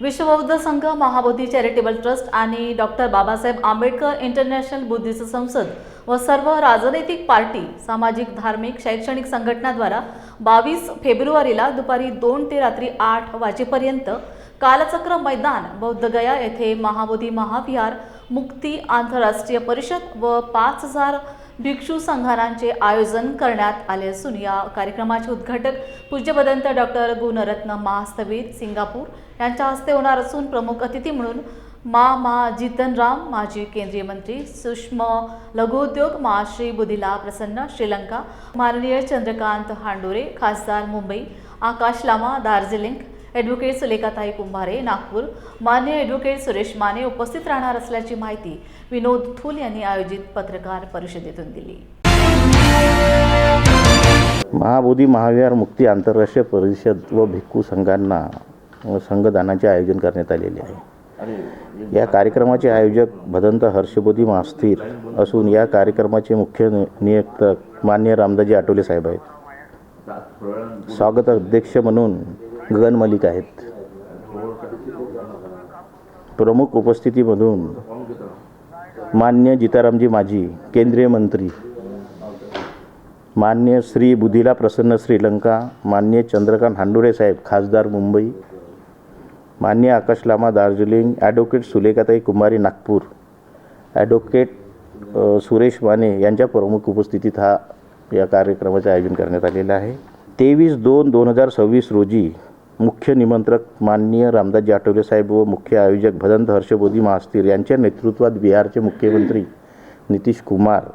विश्वबौद्ध संघ Mahabodhi charitable trust आणि doctor Babasaheb Ambedkar international Buddhist Sansad व सर्व राजनैतिक पार्टी सामाजिक धार्मिक शैक्षणिक संघटनाद्वारा बावीस फेब्रुवारीला दुपारी दोन ते रात्री आठ वाजेपर्यंत कालचक्र मैदान बौद्धगया येथे महाबोधी महाविहार मुक्ती आंतरराष्ट्रीय परिषद व पाच हजार भिक्षू संघारांचे आयोजन करण्यात आले असून या कार्यक्रमाचे उद्घाटक पूज्यपदंत डॉक्टर गुणरत्न महास्तवीर सिंगापूर यांच्या हस्ते होणार असून प्रमुख अतिथी म्हणून मा मा जितनराम माजी केंद्रीय मंत्री सूक्ष्म लघुउद्योग मा श्री बुधिला प्रसन्न श्रीलंका माननीय चंद्रकांत हांडोरे खासदार मुंबई आकाश लामा दार्जिलिंग ॲडव्होकेट सुलेखाताई कुंभारे नागपूर. मान्य ॲडव्होकेट सुरेश माने उपस्थित राहणार असल्याची माहिती विनोद थूल यांनी आयोजित पत्रकार परिषदेतून दिली. महाबोधी महाविहार मुक्ती आंतरराष्ट्रीय परिषद व भिक्खू संघांना व संघदानाचे आयोजन करण्यात आलेले आहे. या कार्यक्रमाचे आयोजक भदंत हर्षबोधी मास्थिर असून या कार्यक्रमाचे मुख्य नि- मान्य रामदाजी आठवले साहेब आहेत. स्वागत अध्यक्ष म्हणून गगन मलिक आहेत. प्रमुख उपस्थितीमधून मान्य जितारामजी माजी केंद्रीय मंत्री मान्य श्री बुधिला प्रसन्न श्रीलंका मान्य चंद्रकांत हांडुरे साहेब खासदार मुंबई मान्य आकाश लामा दार्जिलिंग ॲडव्होकेट सुलेखाताई कुमारी नागपूर ॲडव्होकेट सुरेश माने यांच्या प्रमुख उपस्थितीत हा या कार्यक्रमाचे आयोजन करण्यात आलेलं आहे. तेवीस दोन दोन हजार सव्वीस रोजी मुख्य निमंत्रक माननीय रामदासजी आठवले साहेब व मुख्य आयोजक भदंत हर्षबोधी महास्थिर यांच्या नेतृत्वात बिहारचे मुख्यमंत्री नितीश कुमार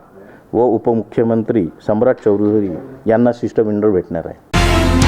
व उपमुख्यमंत्री सम्राट चौधरी यांना शिष्टमंडळ भेटणार आहे.